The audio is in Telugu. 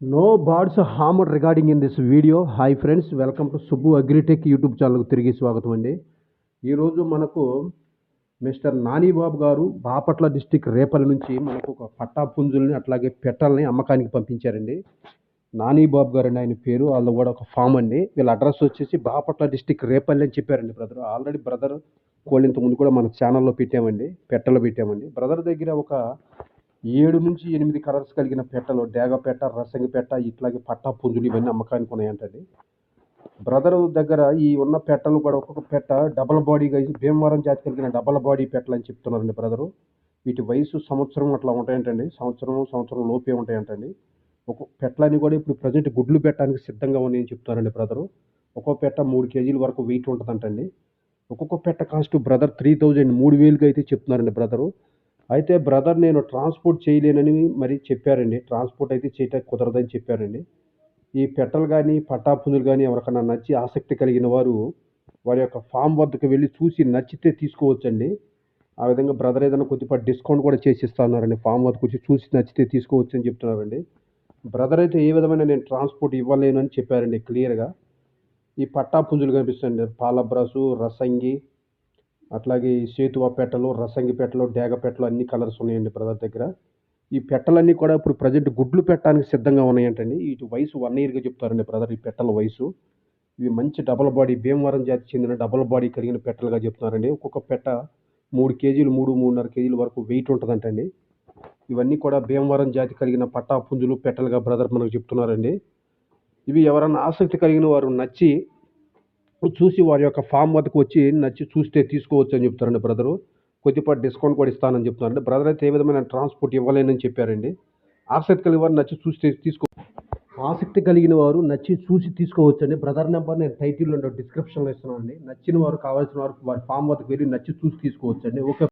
No birds hammer regarding in this video hi friends welcome to Subbu agritech YouTube ఛానల్కు తిరిగి స్వాగతం అండి. ఈరోజు మనకు మిస్టర్ నానీబాబు గారు బాపట్ల డిస్టిక్ రేపల్లి నుంచి మనకు ఒక పట్టా పుంజుల్ని అట్లాగే పెట్టల్ని అమ్మకానికి పంపించారండి. నానీబాబు గారు అండి ఆయన పేరు వాళ్ళు కూడా ఒక ఫామ్ అండి. వీళ్ళ అడ్రస్ వచ్చేసి బాపట్ల డిస్టిక్ రేపల్లి అని చెప్పారండి బ్రదర్ ఆల్రెడీ బ్రదర్ కోళ్ళు ముందు కూడా మన ఛానల్లో పెట్టామండి పెట్టలో పెట్టామండి. బ్రదర్ దగ్గర ఒక ఏడు నుంచి ఎనిమిది కలర్స్ కలిగిన పెట్టలు డేగ పెట్ట రసంగి పెట్ట ఇట్లాగే పట్టా పుంజులు ఇవన్నీ అమ్మకానికి ఉన్నాయంటండి బ్రదర్ దగ్గర ఈ ఉన్న పెట్టలు కూడా ఒక్కొక్క పెట్ట డబల్ బాడీ భీమవరం జాతి కలిగిన డబల్ బాడీ పెట్టలు అని చెప్తున్నారండి బ్రదరు. వీటి వయసు సంవత్సరం అట్లా ఉంటాయంటండి. సంవత్సరం సంవత్సరం లోపే ఉంటాయంటండి. ఒక పెట్టలని కూడా ఇప్పుడు ప్రజెంట్ గుడ్లు పెట్టడానికి సిద్ధంగా ఉన్నాయని చెప్తున్నారండి బ్రదరు. ఒక్కో పెట్ట మూడు కేజీల వరకు వెయిట్ ఉంటుందంటండి. ఒక్కొక్క పెట్ట కాస్ట్ బ్రదర్ త్రీ థౌజండ్ మూడు వేలుగా అయితే చెప్తున్నారండి బ్రదరు. అయితే బ్రదర్ నేను ట్రాన్స్పోర్ట్ చేయలేనని మరి చెప్పారండి. ట్రాన్స్పోర్ట్ అయితే చేయటం కుదరదని చెప్పారండి. ఈ పెట్టలు కానీ పట్టాపుంజులు కానీ ఎవరికైనా నచ్చి ఆసక్తి కలిగిన వారు వారి యొక్క ఫామ్ వద్దకు వెళ్ళి చూసి నచ్చితే తీసుకోవచ్చండి. ఆ విధంగా బ్రదర్ ఏదైనా కొద్దిపాటి డిస్కౌంట్ కూడా చేసి ఇస్తున్నారండి ఫామ్ వద్దకు వచ్చి చూసి నచ్చితే తీసుకోవచ్చు అని చెప్తున్నారండి. బ్రదర్ అయితే ఏ విధమైన నేను ట్రాన్స్పోర్ట్ ఇవ్వలేను అని చెప్పారండి క్లియర్గా. ఈ పట్టాపుంజులు కనిపిస్తుంది కనిపిస్తాయండి. పాలబ్రాసు రసంగి అట్లాగే సేతువ పెట్టలు రసంగి పెట్టలు డేగ పెట్టలు అన్ని కలర్స్ ఉన్నాయండి బ్రదర్ దగ్గర. ఈ పెట్టలన్నీ కూడా ఇప్పుడు ప్రజెంట్ గుడ్లు పెట్టడానికి సిద్ధంగా ఉన్నాయంటండి. వీటి వయసు వన్ ఇయర్గా చెప్తారండి బ్రదర్ ఈ పెట్టల వయసు. ఇవి మంచి డబల్ బాడీ భీమవరం జాతికి చెందిన డబల్ బాడీ కలిగిన పెట్టలుగా చెప్తున్నారండి. ఒక్కొక్క పెట్ట మూడు కేజీలు మూడు మూడున్నర కేజీల వరకు వెయిట్ ఉంటుందంటండి. ఇవన్నీ కూడా భీమవరం జాతి కలిగిన పట్టా పుంజులు పెట్టలుగా బ్రదర్ మనకు చెప్తున్నారండి. ఇవి ఎవరన్నా ఆసక్తి కలిగిన వారు నచ్చి చూసి వారి యొక్క ఫామ్ వద్దకు వచ్చి నచ్చి చూస్తే తీసుకోవచ్చు అని చెప్తారండి బ్రదరు. కొద్దిపాటి డిస్కౌంట్ కూడా ఇస్తానని చెప్తున్నారండి. బ్రదర్ అయితే ఏ విధమైన ట్రాన్స్పోర్ట్ ఇవ్వలేనని చెప్పారండి. ఆసక్తి కలిగిన వారు నచ్చి చూస్తే తీసుకో ఆసక్తి కలిగిన వారు నచ్చి చూసి తీసుకోవచ్చు అండి బ్రదర్ నెంబర్ నేను టైటిల్లో డిస్క్రిప్షన్లో ఇస్తున్నాను అండి నచ్చిన వారు కావాల్సిన వారు వారి ఫామ్ వద్దకు వెళ్ళి నచ్చి చూసి తీసుకోవచ్చు అండి ఓకే